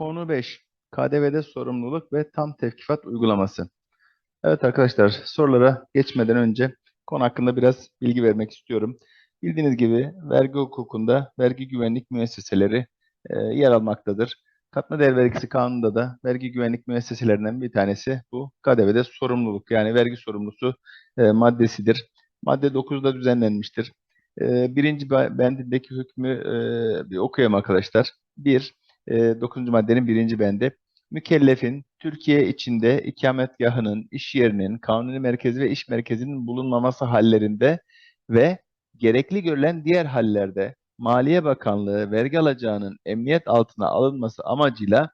Konu 5. KDV'de sorumluluk ve tam tevkifat uygulaması. Evet arkadaşlar sorulara geçmeden önce konu hakkında biraz bilgi vermek istiyorum. Bildiğiniz gibi vergi hukukunda vergi güvenlik müesseseleri e, yer almaktadır. Katma değer vergisi kanununda da vergi güvenlik müesseselerinden bir tanesi bu KDV'de sorumluluk yani vergi sorumlusu e, maddesidir. Madde 9'da düzenlenmiştir. E, birinci bendindeki hükmü e, bir okuyayım arkadaşlar. 1. E, 9. maddenin birinci bendi. Mükellefin Türkiye içinde ikametgahının, iş yerinin, kanuni merkezi ve iş merkezinin bulunmaması hallerinde ve gerekli görülen diğer hallerde Maliye Bakanlığı vergi alacağının emniyet altına alınması amacıyla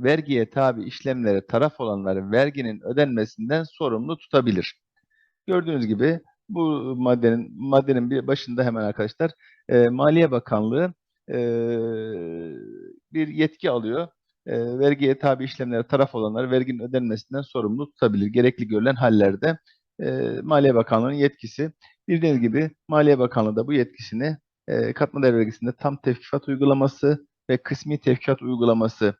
vergiye tabi işlemlere taraf olanların verginin ödenmesinden sorumlu tutabilir. Gördüğünüz gibi bu maddenin maddenin bir başında hemen arkadaşlar e, Maliye Bakanlığı e, bir yetki alıyor. E, vergiye tabi işlemlere taraf olanları verginin ödenmesinden sorumlu tutabilir. Gerekli görülen hallerde e, Maliye Bakanlığı'nın yetkisi. Bildiğiniz gibi Maliye Bakanlığı da bu yetkisini e, katma değer vergisinde tam tevkifat uygulaması ve kısmi tevkifat uygulaması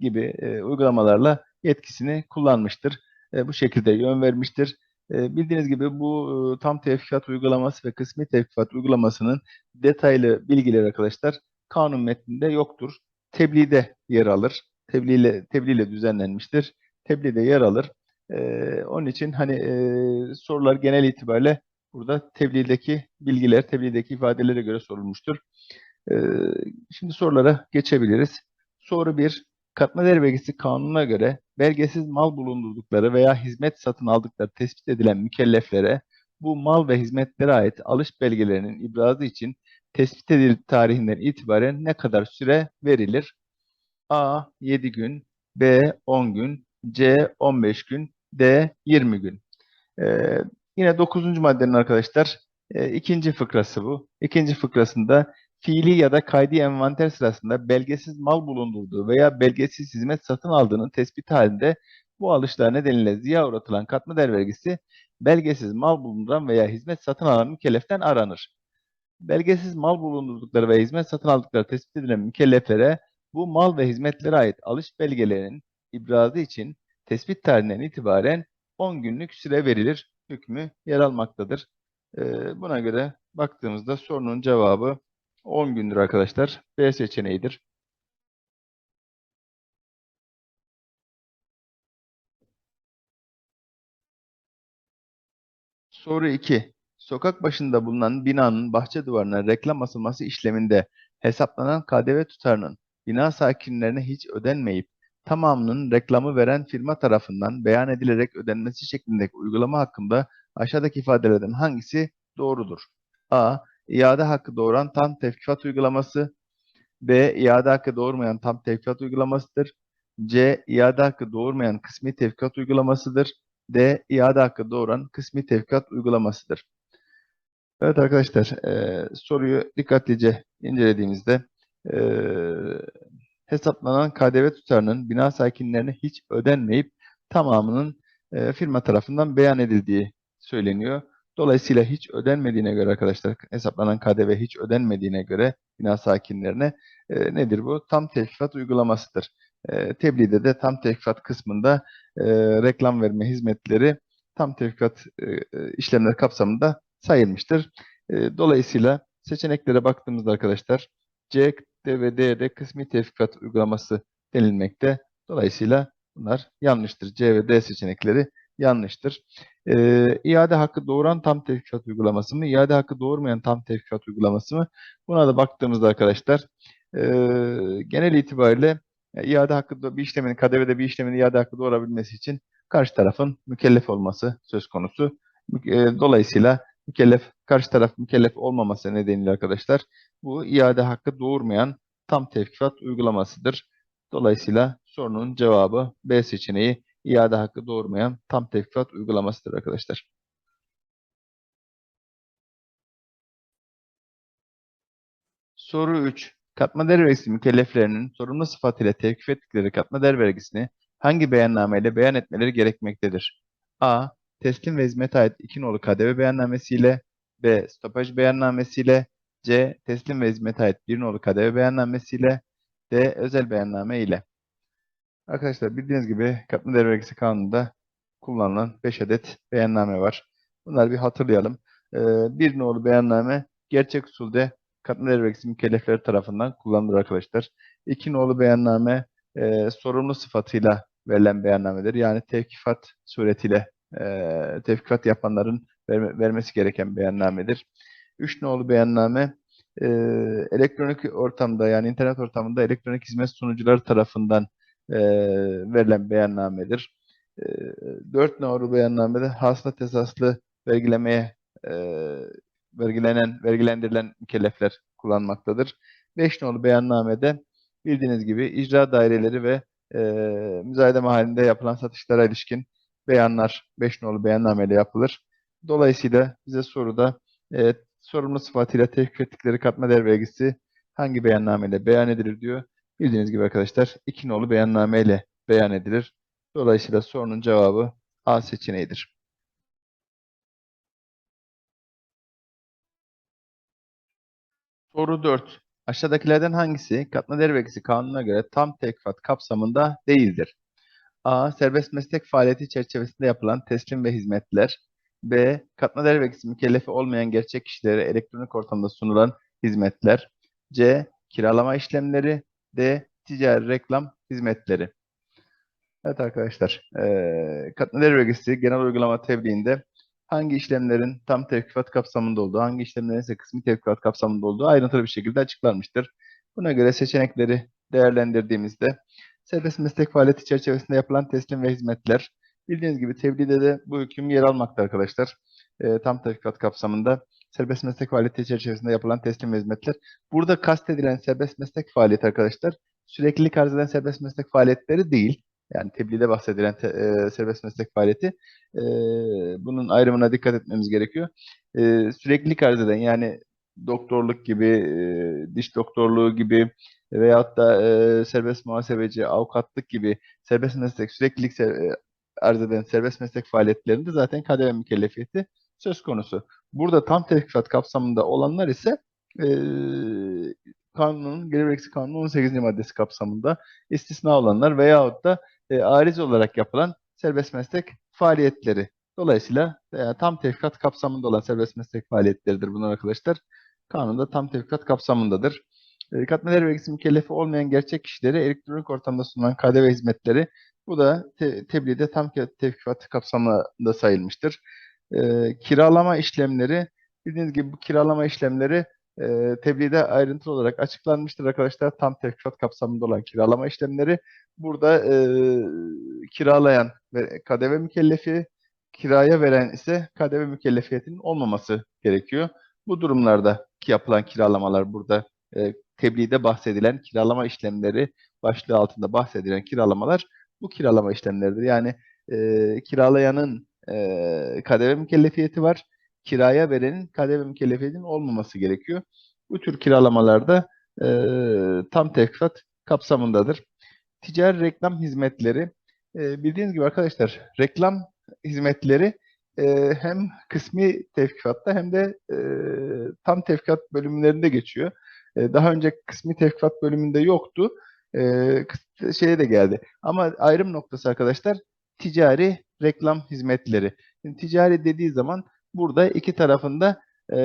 gibi e, uygulamalarla yetkisini kullanmıştır. E, bu şekilde yön vermiştir. E, bildiğiniz gibi bu e, tam tevkifat uygulaması ve kısmi tevkifat uygulamasının detaylı bilgileri arkadaşlar kanun metninde yoktur. Tebliğde yer alır. Tebliğle, tebliğle düzenlenmiştir. Tebliğde yer alır. E, onun için hani e, sorular genel itibariyle burada tebliğdeki bilgiler, tebliğdeki ifadelere göre sorulmuştur. E, şimdi sorulara geçebiliriz. Soru 1. Katma değer vergisi kanununa göre belgesiz mal bulundurdukları veya hizmet satın aldıkları tespit edilen mükelleflere bu mal ve hizmetlere ait alış belgelerinin ibrazı için tespit edildiği tarihinden itibaren ne kadar süre verilir? A. 7 gün B. 10 gün C. 15 gün D. 20 gün Ee, Yine 9. maddenin arkadaşlar e, ikinci fıkrası bu. İkinci fıkrasında fiili ya da kaydi envanter sırasında belgesiz mal bulundurduğu veya belgesiz hizmet satın aldığının tespit halinde bu alışlar nedeniyle ziya uğratılan katma değer vergisi belgesiz mal bulunduran veya hizmet satın alan mükelleften aranır. Belgesiz mal bulundurdukları ve hizmet satın aldıkları tespit edilen mükelleflere bu mal ve hizmetlere ait alış belgelerinin ibrazı için tespit tarihinden itibaren 10 günlük süre verilir hükmü yer almaktadır. Ee, buna göre baktığımızda sorunun cevabı 10 gündür arkadaşlar. B seçeneğidir. Soru 2. Sokak başında bulunan binanın bahçe duvarına reklam asılması işleminde hesaplanan KDV tutarının bina sakinlerine hiç ödenmeyip tamamının reklamı veren firma tarafından beyan edilerek ödenmesi şeklindeki uygulama hakkında aşağıdaki ifadelerden hangisi doğrudur? A. İade hakkı doğuran tam tevkifat uygulaması. B. İade hakkı doğurmayan tam tevkifat uygulamasıdır. C. İade hakkı doğurmayan kısmi tevkifat uygulamasıdır. D. İade hakkı doğuran kısmi tevkifat uygulamasıdır. Evet arkadaşlar, e, soruyu dikkatlice incelediğimizde e, hesaplanan KDV tutarının bina sakinlerine hiç ödenmeyip tamamının e, firma tarafından beyan edildiği söyleniyor. Dolayısıyla hiç ödenmediğine göre arkadaşlar hesaplanan KDV hiç ödenmediğine göre bina sakinlerine e, nedir bu? Tam tevkifat uygulamasıdır. E, tebliğde de tam tevkifat kısmında e, reklam verme hizmetleri tam tevkifat e, e, işlemler kapsamında sayılmıştır. E, dolayısıyla seçeneklere baktığımızda arkadaşlar C ve D'de kısmi tevkifat uygulaması denilmekte. Dolayısıyla bunlar yanlıştır. C ve D seçenekleri yanlıştır. Ee, iade hakkı doğuran tam tevkifat uygulaması mı? İade hakkı doğurmayan tam tevkifat uygulaması mı? Buna da baktığımızda arkadaşlar e, genel itibariyle e, iade hakkı bir işlemin, KDV'de bir işlemin iade hakkı doğurabilmesi için karşı tarafın mükellef olması söz konusu. E, dolayısıyla mükellef, karşı taraf mükellef olmaması nedeniyle arkadaşlar bu iade hakkı doğurmayan tam tevkifat uygulamasıdır. Dolayısıyla sorunun cevabı B seçeneği iade hakkı doğurmayan tam tevkifat uygulamasıdır arkadaşlar. Soru 3. Katma değer vergisi mükelleflerinin sorumlu sıfatıyla tevkif ettikleri katma değer vergisini hangi beyannameyle beyan etmeleri gerekmektedir? A. Teslim ve hizmete ait iki nolu KDV beyannamesiyle B. Stopaj beyannamesiyle C. Teslim ve hizmete ait bir nolu KDV beyannamesiyle D. Özel beyanname ile. Arkadaşlar bildiğiniz gibi katma değer vergisi kanununda kullanılan 5 adet beyanname var. Bunları bir hatırlayalım. Ee, bir nolu beyanname gerçek usulde katma değer vergisi mükellefleri tarafından kullanılır arkadaşlar. İki nolu beyanname e, sorumlu sıfatıyla verilen beyannamedir. Yani tevkifat suretiyle e, tevkifat yapanların verme- vermesi gereken beyannamedir. Üç nolu beyanname e, elektronik ortamda yani internet ortamında elektronik hizmet sunucuları tarafından e, verilen beyannamedir. E, dört nolu beyannamede hasılat esaslı vergilemeye e, vergilenen, vergilendirilen mükellefler kullanmaktadır. Beş nolu beyannamede bildiğiniz gibi icra daireleri ve e, müzayede mahallinde yapılan satışlara ilişkin beyanlar 5 nolu beyannameyle yapılır. Dolayısıyla bize soruda e, sorumlu sıfatıyla tevkif ettikleri katma değer vergisi hangi beyannameyle beyan edilir diyor. Bildiğiniz gibi arkadaşlar 2 nolu beyannameyle beyan edilir. Dolayısıyla sorunun cevabı A seçeneğidir. Soru 4. Aşağıdakilerden hangisi katma değer vergisi kanununa göre tam tekfat kapsamında değildir? A. Serbest meslek faaliyeti çerçevesinde yapılan teslim ve hizmetler. B. Katma değer vergisi mükellefi olmayan gerçek kişilere elektronik ortamda sunulan hizmetler. C. Kiralama işlemleri. D. Ticari reklam hizmetleri. Evet arkadaşlar, eee katma değer vergisi genel uygulama tebliğinde hangi işlemlerin tam tevkifat kapsamında olduğu, hangi işlemlerin ise kısmi tevkifat kapsamında olduğu ayrıntılı bir şekilde açıklanmıştır. Buna göre seçenekleri değerlendirdiğimizde serbest meslek faaliyeti çerçevesinde yapılan teslim ve hizmetler bildiğiniz gibi tebliğde de bu hüküm yer almakta arkadaşlar. Eee, tam tevkifat kapsamında serbest meslek faaliyeti çerçevesinde yapılan teslim ve hizmetler. Burada kastedilen serbest meslek faaliyeti arkadaşlar süreklilik arz eden serbest meslek faaliyetleri değil. Yani tebliğde bahsedilen te, e, serbest meslek faaliyeti. E, bunun ayrımına dikkat etmemiz gerekiyor. E, süreklilik arz eden yani doktorluk gibi, e, diş doktorluğu gibi veyahut da e, serbest muhasebeci, avukatlık gibi serbest meslek, süreklilik se- e, arz eden serbest meslek faaliyetlerinde zaten KDV mükellefiyeti söz konusu. Burada tam tevkifat kapsamında olanlar ise e, kanunun, gelir vergisi kanunun 18. maddesi kapsamında istisna olanlar veyahut da e, ariz olarak yapılan serbest meslek faaliyetleri. Dolayısıyla e, tam tevkikat kapsamında olan serbest meslek faaliyetleridir bunlar arkadaşlar. Kanunda tam tevkikat kapsamındadır. E, katma değer vergisi mükellefi olmayan gerçek kişilere elektronik ortamda sunulan KDV hizmetleri bu da te, tebliğde tam tevkifat kapsamında sayılmıştır. E, kiralama işlemleri bildiğiniz gibi bu kiralama işlemleri e, tebliğde ayrıntılı olarak açıklanmıştır arkadaşlar. Tam tevkifat kapsamında olan kiralama işlemleri. Burada e, kiralayan ve KDV mükellefi, kiraya veren ise KDV mükellefiyetinin olmaması gerekiyor. Bu durumlarda ki yapılan kiralamalar burada e, tebliğde bahsedilen kiralama işlemleri başlığı altında bahsedilen kiralamalar bu kiralama işlemleridir. Yani e, kiralayanın e, KDV mükellefiyeti var kiraya verenin KDV mükellefiyetinin olmaması gerekiyor. Bu tür kiralamalarda e, tam tevkifat kapsamındadır. Ticari reklam hizmetleri e, bildiğiniz gibi arkadaşlar reklam hizmetleri e, hem kısmi tevkifatta hem de e, tam tevkifat bölümlerinde geçiyor. E, daha önce kısmi tevkifat bölümünde yoktu. E, şeye de geldi. Ama ayrım noktası arkadaşlar ticari reklam hizmetleri. Şimdi ticari dediği zaman burada iki tarafında e,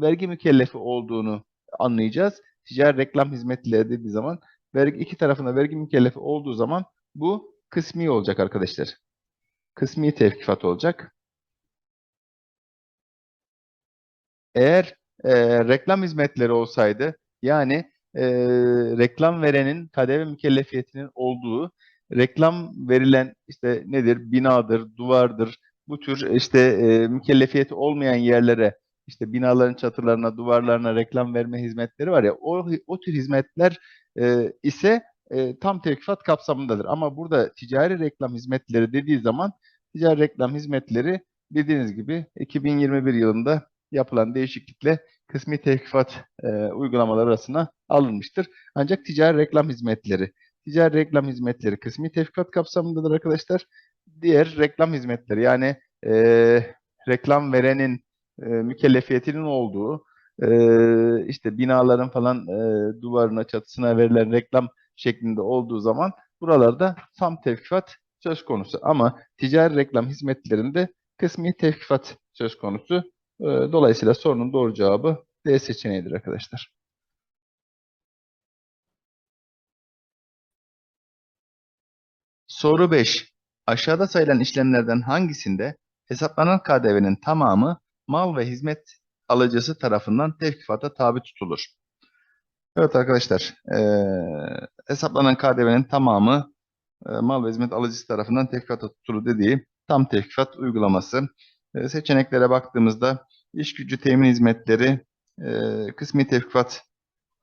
vergi mükellefi olduğunu anlayacağız. Ticari reklam hizmetleri dediği zaman vergi iki tarafında vergi mükellefi olduğu zaman bu kısmi olacak arkadaşlar. Kısmi tevkifat olacak. Eğer e, reklam hizmetleri olsaydı yani e, reklam verenin KDV mükellefiyetinin olduğu reklam verilen işte nedir? Binadır, duvardır, bu tür işte e, mükellefiyeti olmayan yerlere işte binaların çatılarına, duvarlarına reklam verme hizmetleri var ya o, o tür hizmetler e, ise e, tam tevkifat kapsamındadır. Ama burada ticari reklam hizmetleri dediği zaman ticari reklam hizmetleri bildiğiniz gibi 2021 yılında yapılan değişiklikle kısmi tevkifat e, uygulamaları arasına alınmıştır. Ancak ticari reklam hizmetleri, ticari reklam hizmetleri kısmi tevkifat kapsamındadır arkadaşlar. Diğer reklam hizmetleri yani e, reklam verenin e, mükellefiyetinin olduğu e, işte binaların falan e, duvarına çatısına verilen reklam şeklinde olduğu zaman Buralarda tam tevkifat söz konusu ama ticari reklam hizmetlerinde kısmi tevkifat söz konusu. Ee, Dolayısıyla sorunun doğru cevabı D seçeneğidir arkadaşlar. Soru 5. Aşağıda sayılan işlemlerden hangisinde hesaplanan KDV'nin tamamı mal ve hizmet alıcısı tarafından tevkifata tabi tutulur? Evet arkadaşlar, eee, hesaplanan KDV'nin tamamı e, mal ve hizmet alıcısı tarafından tevkifata tutulur dediği tam tevkifat uygulaması. E, seçeneklere baktığımızda iş gücü temin hizmetleri e, kısmi tevkifat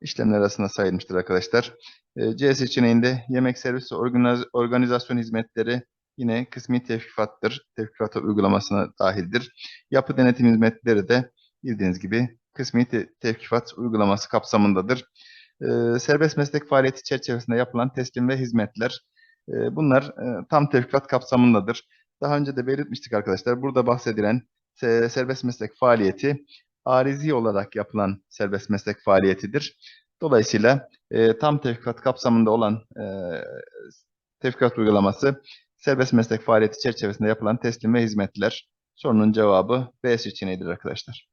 işlemler arasında sayılmıştır arkadaşlar. E, C seçeneğinde yemek servis ve organiz- organizasyon hizmetleri yine kısmi tevkifattır. Tevkifata uygulamasına dahildir. Yapı denetim hizmetleri de bildiğiniz gibi kısmi te- tevkifat uygulaması kapsamındadır. E, serbest meslek faaliyeti çerçevesinde yapılan teslim ve hizmetler e, bunlar e, tam tevkifat kapsamındadır. Daha önce de belirtmiştik arkadaşlar. Burada bahsedilen se- serbest meslek faaliyeti arizi olarak yapılan serbest meslek faaliyetidir. Dolayısıyla e, tam tevkifat kapsamında olan e, tevkifat uygulaması serbest meslek faaliyeti çerçevesinde yapılan teslim ve hizmetler. Sorunun cevabı B seçeneğidir arkadaşlar.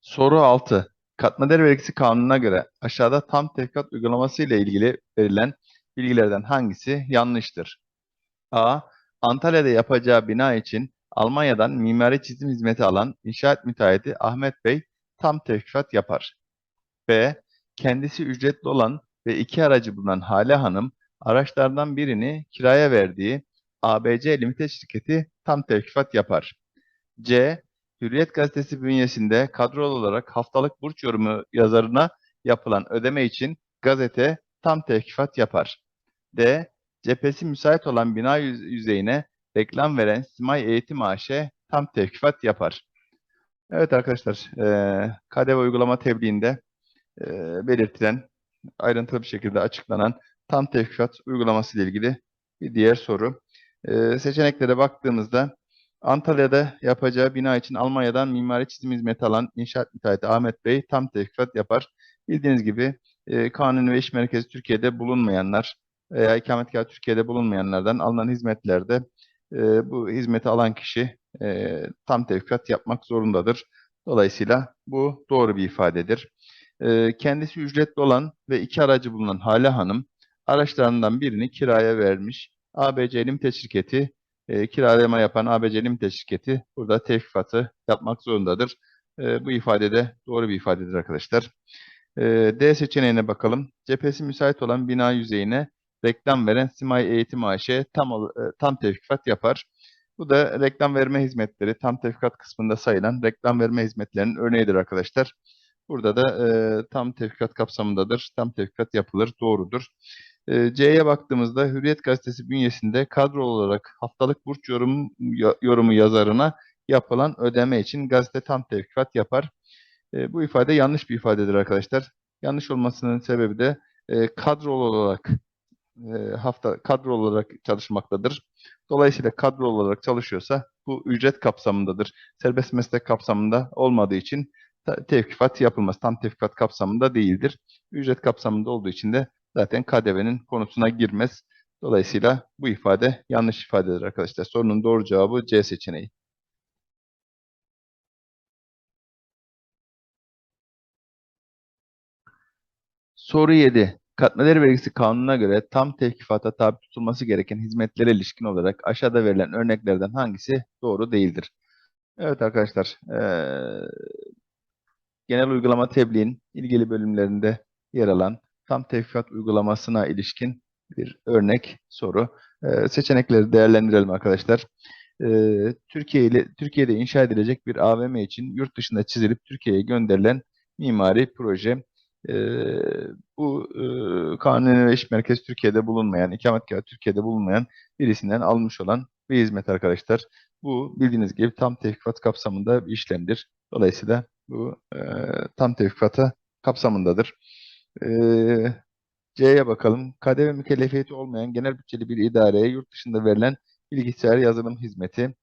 Soru 6. Katma değer vergisi kanununa göre aşağıda tam tevkifat uygulaması ile ilgili verilen bilgilerden hangisi yanlıştır? A. Antalya'da yapacağı bina için Almanya'dan mimari çizim hizmeti alan inşaat müteahhiti Ahmet Bey tam tevkifat yapar. B. Kendisi ücretli olan ve iki aracı bulunan Hale Hanım araçlardan birini kiraya verdiği ABC Limited şirketi tam tevkifat yapar. C. Hürriyet gazetesi bünyesinde kadrolu olarak haftalık burç yorumu yazarına yapılan ödeme için gazete tam tevkifat yapar. D. Cephesi müsait olan bina yüz- yüzeyine reklam veren Simay Eğitim AŞ tam tevkifat yapar. Evet arkadaşlar, eee KDV uygulama tebliğinde eee, belirtilen, ayrıntılı bir şekilde açıklanan tam tevkifat uygulaması ile ilgili bir diğer soru. Eee, seçeneklere baktığımızda Antalya'da yapacağı bina için Almanya'dan mimari çizim hizmeti alan inşaat müteahhiti Ahmet Bey tam tevkifat yapar. Bildiğiniz gibi e, kanun ve iş merkezi Türkiye'de bulunmayanlar veya ikametgah Türkiye'de bulunmayanlardan alınan hizmetlerde e, bu hizmeti alan kişi e, tam tevkifat yapmak zorundadır. Dolayısıyla bu doğru bir ifadedir. E, kendisi ücretli olan ve iki aracı bulunan Hale Hanım araçlarından birini kiraya vermiş. ABC Limited şirketi e, kiralama yapan ABC Limited şirketi burada tevkifatı yapmak zorundadır. E, bu ifade de doğru bir ifadedir arkadaşlar. E, D seçeneğine bakalım. Cephesi müsait olan bina yüzeyine reklam veren Simay Eğitim AŞ tam, e, tam tevkifat yapar. Bu da reklam verme hizmetleri tam tevkifat kısmında sayılan reklam verme hizmetlerinin örneğidir arkadaşlar. Burada da e, tam tevkifat kapsamındadır. Tam tevkifat yapılır. Doğrudur. E, C'ye baktığımızda Hürriyet Gazetesi bünyesinde kadro olarak haftalık burç yorum, yorumu yazarına yapılan ödeme için gazete tam tevkifat yapar. E, bu ifade yanlış bir ifadedir arkadaşlar. Yanlış olmasının sebebi de e, olarak e, hafta kadro olarak çalışmaktadır. Dolayısıyla kadro olarak çalışıyorsa bu ücret kapsamındadır. Serbest meslek kapsamında olmadığı için tevkifat yapılmaz. Tam tevkifat kapsamında değildir. Ücret kapsamında olduğu için de zaten KDV'nin konusuna girmez. Dolayısıyla bu ifade yanlış ifadedir arkadaşlar. Sorunun doğru cevabı C seçeneği. Soru 7. Katma vergisi kanununa göre tam tevkifata tabi tutulması gereken hizmetlere ilişkin olarak aşağıda verilen örneklerden hangisi doğru değildir? Evet arkadaşlar, eee, genel uygulama tebliğin ilgili bölümlerinde yer alan tam tevkifat uygulamasına ilişkin bir örnek soru. Eee, seçenekleri değerlendirelim arkadaşlar. Eee, Türkiye ile Türkiye'de inşa edilecek bir AVM için yurt dışında çizilip Türkiye'ye gönderilen mimari proje. Eee, bu eee Kanuni ve İş Merkezi Türkiye'de bulunmayan, ikametgahı Türkiye'de bulunmayan birisinden almış olan bir hizmet arkadaşlar. Bu bildiğiniz gibi tam tevkifat kapsamında bir işlemdir. Dolayısıyla bu eee, tam tevkifata kapsamındadır. Eee, C'ye bakalım. KDV mükellefiyeti olmayan genel bütçeli bir idareye yurt dışında verilen bilgisayar yazılım hizmeti.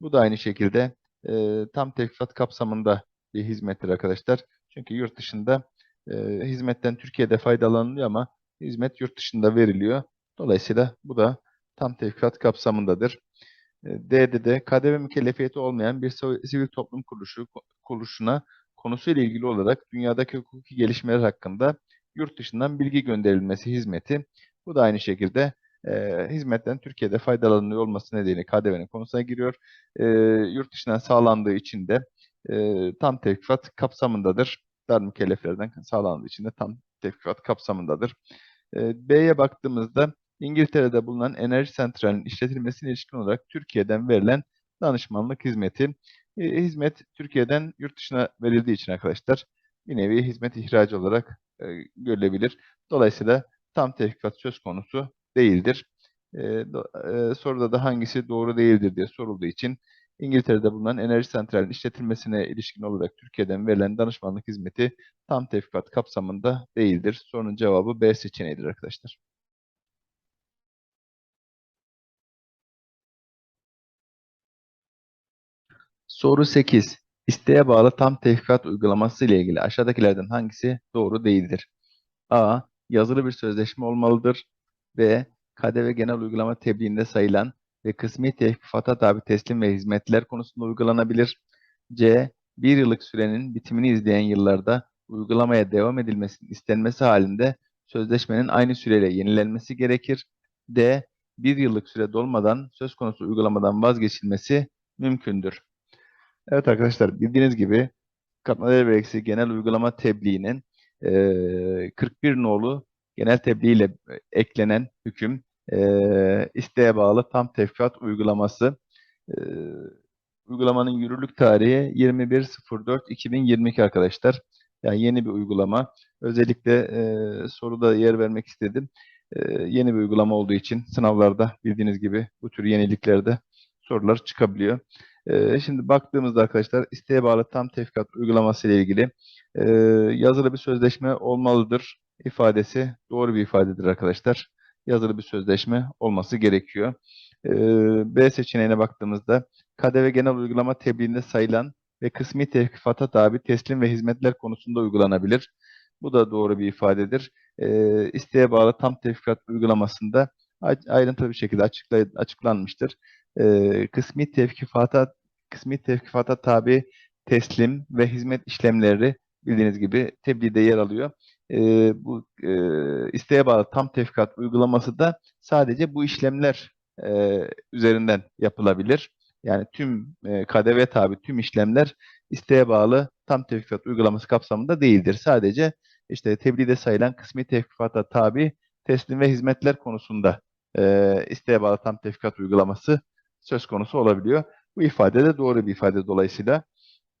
Bu da aynı şekilde eee, tam tevkifat kapsamında bir hizmettir arkadaşlar. Çünkü yurt dışında e, hizmetten Türkiye'de faydalanılıyor ama hizmet yurt dışında veriliyor. Dolayısıyla bu da tam tevkifat kapsamındadır. E, D'de de KDV mükellefiyeti olmayan bir siv- sivil toplum kuruluşu kuruluşuna konusuyla ilgili olarak dünyadaki hukuki gelişmeler hakkında yurt dışından bilgi gönderilmesi hizmeti. Bu da aynı şekilde e, hizmetten Türkiye'de faydalanılıyor olması nedeniyle KDV'nin konusuna giriyor. E, yurt dışından sağlandığı için de e, tam tevkifat kapsamındadır. Dar mükelleflerden sağlandığı için de tam tevkifat kapsamındadır. E, B'ye baktığımızda İngiltere'de bulunan enerji santralinin işletilmesine ilişkin olarak Türkiye'den verilen danışmanlık hizmeti. E, hizmet Türkiye'den yurt dışına verildiği için arkadaşlar bir nevi hizmet ihracı olarak e, görülebilir. Dolayısıyla tam tevkifat söz konusu değildir. E, e, soruda da hangisi doğru değildir diye sorulduğu için İngiltere'de bulunan enerji santralinin işletilmesine ilişkin olarak Türkiye'den verilen danışmanlık hizmeti tam tevkifat kapsamında değildir. Sorunun cevabı B seçeneğidir arkadaşlar. Soru 8. İsteğe bağlı tam tevkifat uygulaması ile ilgili aşağıdakilerden hangisi doğru değildir? A. Yazılı bir sözleşme olmalıdır. B. KDV genel uygulama tebliğinde sayılan ve kısmi tevkifata tabi teslim ve hizmetler konusunda uygulanabilir. C. Bir yıllık sürenin bitimini izleyen yıllarda uygulamaya devam edilmesinin istenmesi halinde sözleşmenin aynı süreyle yenilenmesi gerekir. D. Bir yıllık süre dolmadan söz konusu uygulamadan vazgeçilmesi mümkündür. Evet arkadaşlar bildiğiniz gibi katma değer vergisi genel uygulama tebliğinin eee 41 nolu genel tebliğ ile eklenen hüküm eee isteğe bağlı tam tevkifat uygulaması. Eee, uygulamanın yürürlük tarihi 21.04.2022 arkadaşlar. Yani yeni bir uygulama. Özellikle eee, soruda yer vermek istedim. Eee, yeni bir uygulama olduğu için sınavlarda bildiğiniz gibi bu tür yeniliklerde sorular çıkabiliyor. Ee, şimdi baktığımızda arkadaşlar isteğe bağlı tam tevkifat uygulaması ile ilgili e, yazılı bir sözleşme olmalıdır ifadesi doğru bir ifadedir arkadaşlar. Yazılı bir sözleşme olması gerekiyor. Ee, B seçeneğine baktığımızda KDV genel uygulama tebliğinde sayılan ve kısmi tevkifata tabi teslim ve hizmetler konusunda uygulanabilir. Bu da doğru bir ifadedir. Ee, isteğe bağlı tam tevkifat uygulamasında ayrıntılı bir şekilde açıklanmıştır. Ee, kısmi tevkifata kısmi tevkifata tabi teslim ve hizmet işlemleri bildiğiniz gibi tebliğde yer alıyor. Ee, bu e, isteğe bağlı tam tevkifat uygulaması da sadece bu işlemler e, üzerinden yapılabilir. Yani tüm e, KDV tabi tüm işlemler isteğe bağlı tam tevkifat uygulaması kapsamında değildir. Sadece işte tebliğde sayılan kısmi tevkifata tabi teslim ve hizmetler konusunda e, isteğe bağlı tam tevkifat uygulaması söz konusu olabiliyor. Bu ifade de doğru bir ifade dolayısıyla.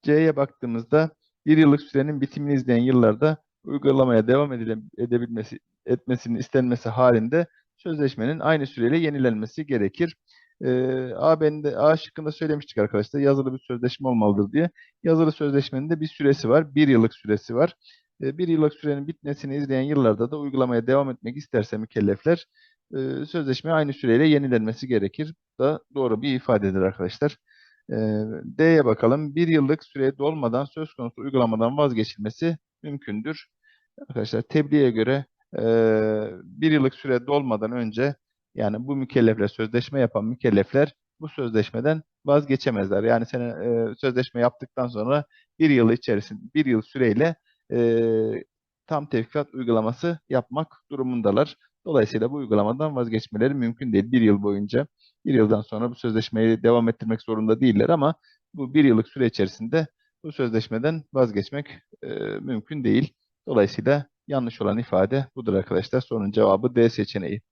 C'ye baktığımızda bir yıllık sürenin bitimini izleyen yıllarda uygulamaya devam edebilmesi etmesinin istenmesi halinde sözleşmenin aynı süreyle yenilenmesi gerekir. Ee, A, de, A şıkkında söylemiştik arkadaşlar yazılı bir sözleşme olmalıdır diye. Yazılı sözleşmenin de bir süresi var. Bir yıllık süresi var. Ee, bir yıllık sürenin bitmesini izleyen yıllarda da uygulamaya devam etmek isterse mükellefler e, sözleşme aynı süreyle yenilenmesi gerekir. Da doğru bir ifadedir arkadaşlar. Ee, D'ye bakalım. Bir yıllık süre dolmadan söz konusu uygulamadan vazgeçilmesi mümkündür. Arkadaşlar tebliğe göre e, bir yıllık süre dolmadan önce yani bu mükellefler sözleşme yapan mükellefler bu sözleşmeden vazgeçemezler. Yani sen e, sözleşme yaptıktan sonra bir yıl içerisinde bir yıl süreyle e, tam tevkifat uygulaması yapmak durumundalar. Dolayısıyla bu uygulamadan vazgeçmeleri mümkün değil bir yıl boyunca. Bir yıldan sonra bu sözleşmeyi devam ettirmek zorunda değiller ama bu bir yıllık süre içerisinde bu sözleşmeden vazgeçmek e, mümkün değil. Dolayısıyla yanlış olan ifade budur arkadaşlar. Sorunun cevabı D seçeneği.